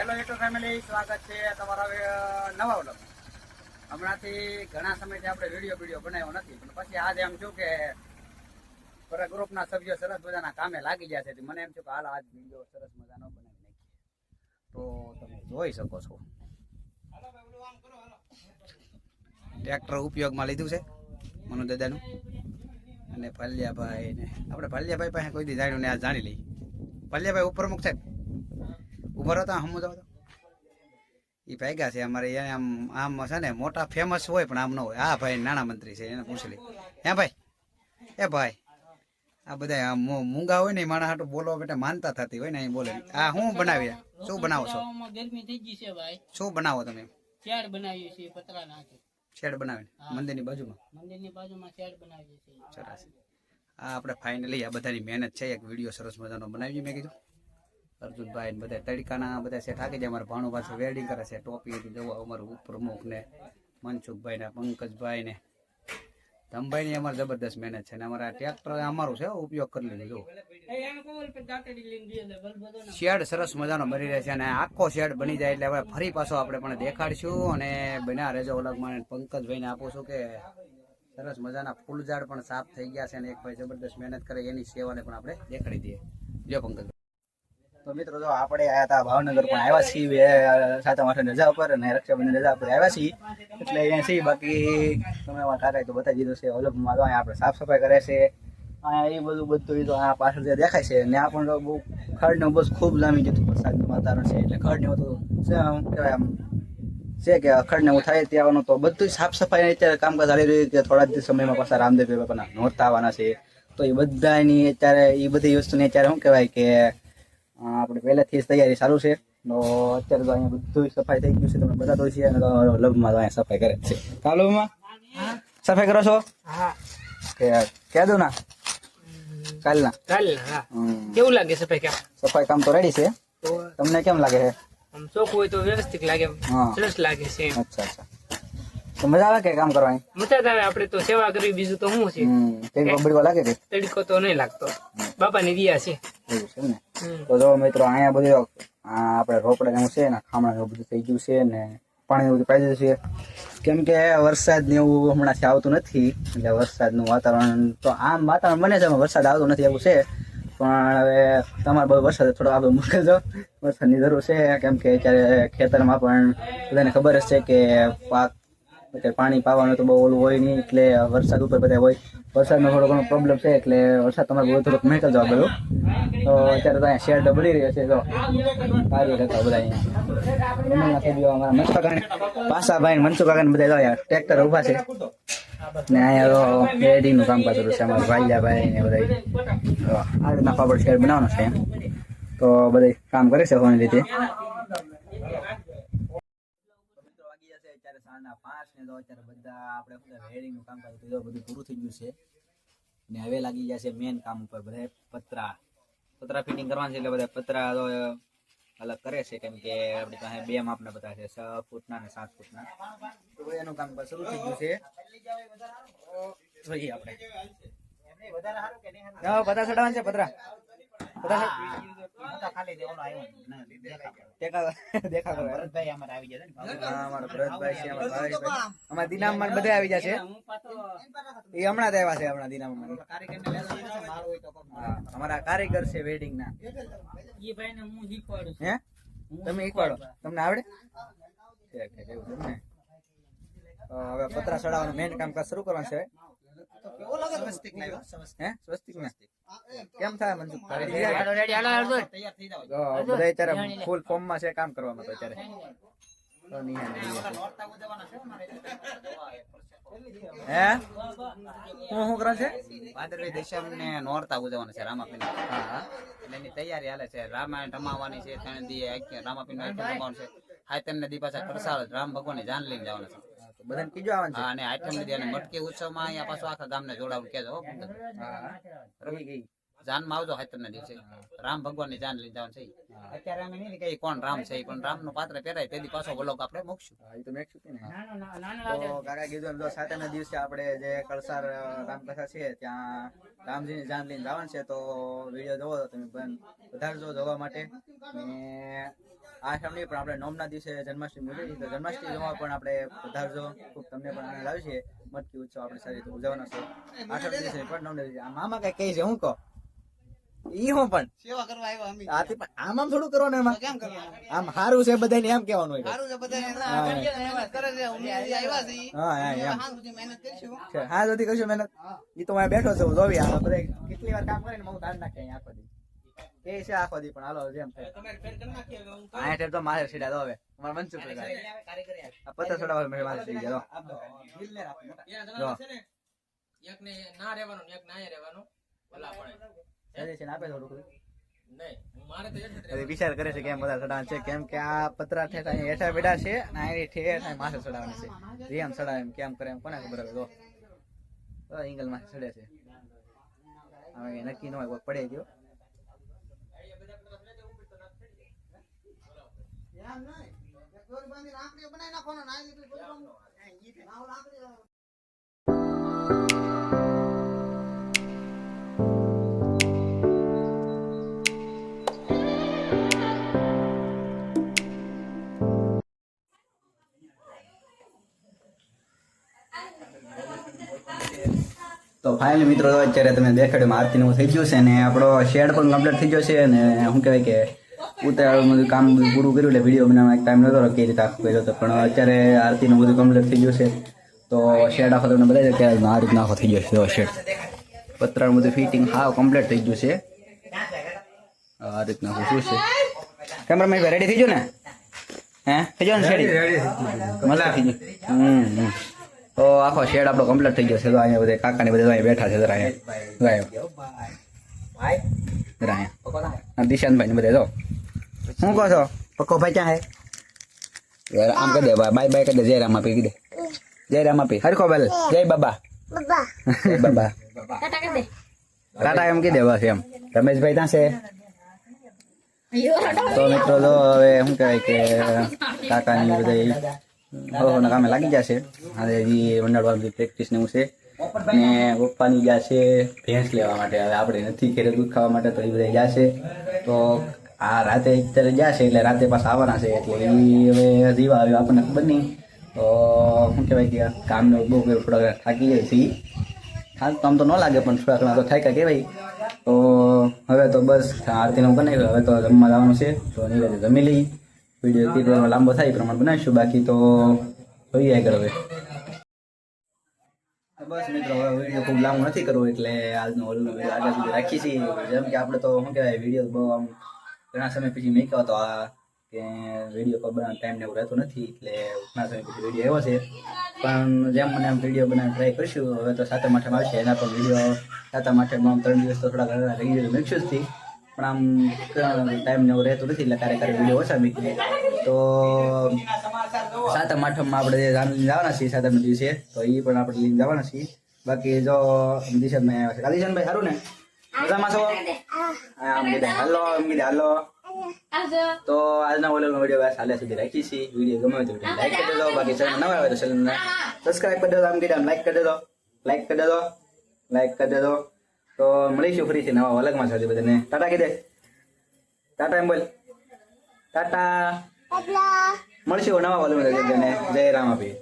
Hello હેટો family સ્વાગત છે તમારા નવા વ્લોગ હમણાંથી ઘણા સમયથી આપણે વીડિયો વીડિયો બનાવ્યો નથી, પણ પછી આજે એમ છું કે પર ગ્રુપના સભ્યો સરસ મજાના કામે લાગી ગયા છે મને એમ છું કે હાલ આજ વીડિયો સરસ મજાનો બનાવી નાખીએ. તો તમે જોઈ શકો છો. ટ્રેક્ટર ઉપયોગમાં લીધું છે, મનુ દાદાનું. અને ભલ્યાભાઈ ને આપણે ભલ્યાભાઈ પાસે કોઈ દી જાણ્યું ને આ જાણી લઈ ભલ્યાભાઈ ઉપર મુખ છે ઊભો રહો તો હમ તો. એ ભાગ્યા છે અમારે એને આમ આમ છે ને મોટા ફેમસ હોય પણ આમ ન હોય. આ ભાઈ નાણા મંત્રી છે એને પૂછ લે હે ભાઈ? એ ભાઈ આ બધા આમ મૂંગા હોય ને માણસ હાટું બોલવા માટે માનતા થતી હોય ને અહીં બોલે. આ હું બનાવીએ? શું બનાવો છો? ગરમી થઈ ગઈ છે ભાઈ. શું બનાવો તમે? શેડ બનાવીએ છીએ પતરા નાખે શેડ બનાવીને? મંદિરની બાજુમાં? મંદિરની બાજુમાં શેડ બનાવીએ છીએ. સરસ. આ આપણે ફાઇનલી આ બધાની મહેનત છે. એક વીડિયો સરસ મજાનો બનાવીએ મેં કીધું. અર્જુનભાઈ ને બધા તડકાના બધા છે થાકી જાય અમારા ભાણુ પાસે વેલ્ડિંગ કરે છે, ટોપી જવા અમારું ઉપપ્રમુખ ને મનસુખભાઈ ને, પંકજભાઈ ને. ધમભાઈ ની અમારે જબરદસ્ત મહેનત છે ને અમારા ટ્રેક્ટર અમારું છે, ઉપયોગ કરી લીધો શેડ સરસ મજાનો બની રહે છે અને આખો શેડ બની જાય એટલે હવે ફરી પાછો આપણે પણ દેખાડશું અને બન્યા રહેજો ઓલગમાં પંકજભાઈને આપું છું કે સરસ મજાના ફૂલ ઝાડ પણ સાફ થઈ ગયા છે અને એક ભાઈ જબરદસ્ત મહેનત કરે, એની સેવાને પણ આપણે દેખાડી દઈએ. જો પંકજ. તો મિત્રો, જો આપણે આયા હતા ભાવનગર પણ આવ્યા છીએ સાતમ આઠમ રજા ઉપર અને રક્ષાબંધન રજા ઉપર આવ્યા છીએ. એટલે અહીંયા છીએ, બાકી તમે કાકા તો બતાવી દીધું છે ઓલગમાં તો અહીંયા આપણે સાફ સફાઈ કરે છે. અહીંયા એ બધું બધું તો આ પાછળ જે દેખાય છે, ને આ પણ બહુ ખડને બસ ખૂબ જામી જતું વરસાદનું વાતાવરણ છે, એટલે ખડને શું કહેવાય આમ, છે કે અખડને એવું થાય ત્યાંનું તો બધું સાફ સફાઈ અત્યારે કામકાજ ચાલી રહ્યું કે થોડા જ સમયમાં પાછા રામદેવ બાપાના નોરતા આવવાના છે. તો એ બધાની અત્યારે, એ બધી વસ્તુની અત્યારે શું કહેવાય કે આપણે પહેલાથી જ તૈયારી સારું છે. તો અત્યારે તો અહીંયા બધું સફાઈ થઈ ગયું છે. તમે બધા તો છે અને લગમાં તો અહીંયા સફાઈ કરે છે. કાલુમાં સફાઈ કરો છો? હા. કે કહે દો ના? કાલના. કાલના. કેવું લાગે સફાઈ કામ? સફાઈ કામ તો રેડી છે. તો તમને કેમ લાગે છે? આમ ચોખ્ખું હોય તો વ્યવસ્થિત લાગે હા. સરસ લાગે છે. અચ્છા અચ્છા. તો મજા આવે કે કામ કરવાની? મજા આવે આપણે તો સેવા કરવી બીજું તો શું છે? હમ કંઈક લાગે કે તડકો તો નહીં લાગતો. બાપાની દિયા છે. એવું છે ને તો જો મિત્રો અહીંયા બધું આપણે રોપડા જેવું છે ને ખામણા જેવું બધું થઈ ગયું છે ને પાણી બધું પાઈ છે. કેમ કે વરસાદ ને એવું હમણાંથી આવતું નથી એટલે વરસાદનું વાતાવરણ તો આમ વાતાવરણ બને છે વરસાદ આવતો નથી એવું છે. પણ હવે તમારે બહુ વરસાદ થોડો આપણે મુશ્કેલ વરસાદની જરૂર છે કેમ કે અત્યારે ખેતરમાં પણ બધાને ખબર જ છે કે પાક અત્યારે પાણી પાવાનું તો બહુ ઓલું હોય નહીં, એટલે વરસાદ ઉપર બધા હોય. વરસાદનો થોડો ઘણો પ્રોબ્લેમ છે, એટલે વરસાદ તમારે બહુ થોડોક મેકલ જવા ગયો તો અત્યારે તો અહીંયા શેડ બની રહ્યો છે તો સારી રહેતા બધા અહીંયા. થઈ ગયો અમારા મનસુખ કાકાને પાસાભાઈ ને બધા અહીંયા ટ્રેક્ટર ઊભા છે. ને અહીંયા તો વેડિંગનું કામ કરતું છે, અમારા ભાઈલાભાઈ ને બધા. આ રીતના પાપડ શેડ બનાવવાનો છે. તો બધા કામ કરે છે હોવાની રીતે મિત્રો વાગી જશે અત્યારે સાંજના પાંચ ને તો અત્યારે બધા આપણે બધા વેડિંગનું કર્યું તો બધું પૂરું થઈ ગયું છે. ને હવે લાગી જશે મેન કામ ઉપર બધા પતરા. પતરા ફિટિંગ કરવાના છે એટલે બધા પતરા તો અલગ કરે છે. કેમ કે આપણી પાસે બે માપના બધા છે છ ફૂટના ને સાત ફૂટના. તો એનું કામ શરૂ થઈ ગયું છે. જોઈએ આપણે. બધા ચડાવવાના છે પતરા. દિનામમાં બધા આવી જશે એ હમણાં આવ્યા છે હમણાં દિનામમાં હા, અમારા કારીગર છે વેડિંગ ના હું તમે શીખવાડો તમને આવડે હવે પતરા ચડાવવાનું મેન કામકાજ શરૂ કરવાનું છે હે? સ્વસ્તિક. ને કેમ થાય મનસુખ હાલો રેડી હાલો હાલો તો બધા અત્યારે ફૂલ ફોર્મમાં છે કામ કરવામાં તો અત્યારે. તો નિહાળ નિહાળ. હે હું શું કરે છે? ભાદરવી દશમ ને નોરતા ઉજવવાના છે રામાપીર હા. એટલે એની તૈયારી હાલે છે. રામાયણ રમાવાની છે ત્રણ દી આખ્યા રામાપીરનું આખ્યા રમાવાનું છે. હા તેમને દી પાછા કરસાળ રામ ભગવાનની જાન લઈને જવાના છે. બધાને કીજો આવવાનું છે. અને આઠમ ને દી અને મટકી ઉત્સવમાં અહીંયા પાછું આખા ગામને જોડાવું કેજો હો પંકજ. રમી ગઈ. આવજો હાથમ ના દિવસે રામ ભગવાનની જાન જવાનું છે અત્યારે અમે નહીં કે કોણ રામ છે પણ રામનું પાત્ર પહેરાય તેથી પાછો બોલો આપણે મૂકશું. એ તો મેકશું ના- કાકા કીધું જો તો સાતમના દિવસે આપણે જે કળસાર રામકથા છે ત્યાં રામજી ની જાન લઈને જવાનું છે તો વીડિયો જોવો તમે પણ. વધારજો જોવા માટે. ને આઠમની પણ આપણે નોમના દિવસે જન્માષ્ટમી ઉજવીએ તો જન્માષ્ટમીમાં પણ આપણે પધારજો. ખૂબ તમને પણ આનંદ આવશે મટકી ઉત્સવ આપણે સારી રીતે ઉજવવાનો છે. આઠમ દિવસે પણ નોમના દિવસે. મામા કઈ કહે છે હું કહો? ઈ હું પણ. સેવા કરવા આવ્યા અમે. આથી પણ આમ આમ થોડું કરવાનું એમાં? કેમ કરવાનું? આમ સારું છે બધાને એમ કહેવાનું હોય સારું છે બધા મહેનત કરે છે. અમે આવ્યા છીએ. હા હા એમ. સુધી મહેનત કરીશું. હા મહેનત. ઈ તો અહીંયા બેઠો છે જોવી. આ બધા કેટલી વાર કામ કરીને બહુ દાન નાખે આખો દી. એ છે આખો દી પણ હાલો જેમ થાય. ઠેર તો મારે સીધા તો હવે. અમારે ભાઈ આ પત્તા છોડાવવા મેં મારે ગયા જો. જો એકને ના રહેવાનું ને એક ના રહેવાનું ભલા પડે. આપે એક વિચાર કરે છે કેમ બધા ચડાવવાના છે કેમ કે આ પતરા ઠેઠ હેઠા બેઠા છે અને અહીં ઠેઠ માથે ચડાવવાની છે. જેમ ચડાવે એમ કેમ કરે એમ કોને ખબર હવે તો એંગલ ચડે છે. હવે નક્કી ન હોય પડે ગયો. બનાવી નાખવાનો ના લીધું તો ફાઇનલી મિત્રો અત્યારે તમે દેખાડ્યું આરતીનું થઈ ગયું છે ને આપણો શેડ પણ કમ્પ્લીટ થઈ ગયો છે અને શું કહેવાય કે ઉતાર બધું કામ પૂરું કર્યું એટલે વીડિયો બનાવવા ટાઈમ નહોતો કે રીતે આખું કર્યો હતો પણ અત્યારે આરતીનું બધું કમ્પ્લીટ થઈ ગયું છે. તો શેડ આખો તમને બધા કે આ રીતના આખો થઈ ગયો છે. શેડ પતરાનું બધું ફિટિંગ હા કમ્પ્લીટ થઈ ગયું છે. આ રીતના આખું શું છે. કેમેરામેન રેડી થઈ ગયો ને? હે? થઈ ગયો ને શેડી મજા થઈ ગયું. હમ. તો આખો શેડ આપણો કમ્પ્લીટ થઈ ગયો છે. તો અહીંયા બધા કાકાની બધા અહીંયા બેઠા છે જરા અહીંયા. જરા અહીંયા. દિશાનભાઈ ને બધા જો. શું કહો છો? પક્કો ભાઈ ક્યાં હે? યાર આમ કરી દે બાય બાય કરી દે. જય રામ આપી દે. જય રામ આપી. હરખો બેલ. જય બાબા. જય બાબા. ટાટા એમ કીધે બસ એમ. રમેશભાઈ ત્યાં છે? તો મિત્રો જો હવે શું કહેવાય કે કાકાની બધા ના કામે લાગી જશે હવે એ મંડળવાળા પ્રેક્ટિસ ને એવું છે. ને પપ્પાની જશે ભેંસ લેવા માટે. હવે આપણે નથી ઘેરે દૂધ ખાવા માટે તો એ બધા જશે તો આ રાતે અત્યારે જશે એટલે રાતે પાછા આવવાના છે, એટલે એ હવે જીવા આવ્યો આપણને ખબર નહીં. તો શું કહેવાય કે કામનો બહુ કર્યું થોડા થાકી જાય છે. થાક તો આમ તો ન લાગે, પણ થોડા ઘણા તો થાક્યા કહેવાય. તો હવે તો બસ, આરતીનું બનાવ્યું, હવે તો જમવા જવાનું છે. તો નિરાતે જમી લઈ. વીડિયો તે પ્રમાણે લાંબો થાય, એ પ્રમાણે બનાવીશું. બાકી તો જોઈએ આગળ હવે. બસ મિત્રો, હવે વીડિયો ખૂબ લાંબો નથી કરવો, એટલે આજનો ઓલનો આગળ સુધી રાખી છીએ. જેમ કે આપણે તો શું કહેવાય, વીડિયો બહુ આમ ઘણા સમય પછી મેક્યો તો આ કે વીડિયો પર બનાવવાનો ટાઈમ ને એવું રહેતો નથી, એટલે ઘણા સમય પછી વીડિયો આવ્યો છે. પણ જેમ મને આમ વીડિયો બનાવવાનો ટ્રાય કરીશું, હવે તો સાતમ આઠમ આવશે, એના પર વીડિયો સાતમ આઠમ ત્રણ દિવસ તો થોડા ઘણા રહી મેકશું જ પણ આમ ટાઈમ ને એવું રહેતું નથી, એટલે ક્યારેક ક્યારેક વીડિયો ઓછા મૂકી તો સાતમ આઠમમાં આપણે જે જાન જવાના છીએ સાતમ દિવસે, તો એ પણ આપણે લઈને જવાના છીએ. બાકી જો દિશાભાઈ આવ્યા છે. દિશાભાઈ સારું ને? મજામાં છો હાલો હાલો. તો આજના ઓલો વીડિયો બસ હાલે સુધી રાખી છે. વીડિયો ગમે તો લાઈક કરી દેજો. બાકી ચેનલ નવા આવે તો ચેનલને સબસ્ક્રાઇબ કરી દેજો આમ કીધા લાઈક કરી દેજો. લાઈક કરી દેજો. લાઈક કરી દેજો. તો મળીશું ફરીથી નવા અલગમાં સાથે બધાને. ટાટા કીધે. ટાટા એમ બોલ. ટાટા. મળશું નવા વાલમાં જય રામ આપી.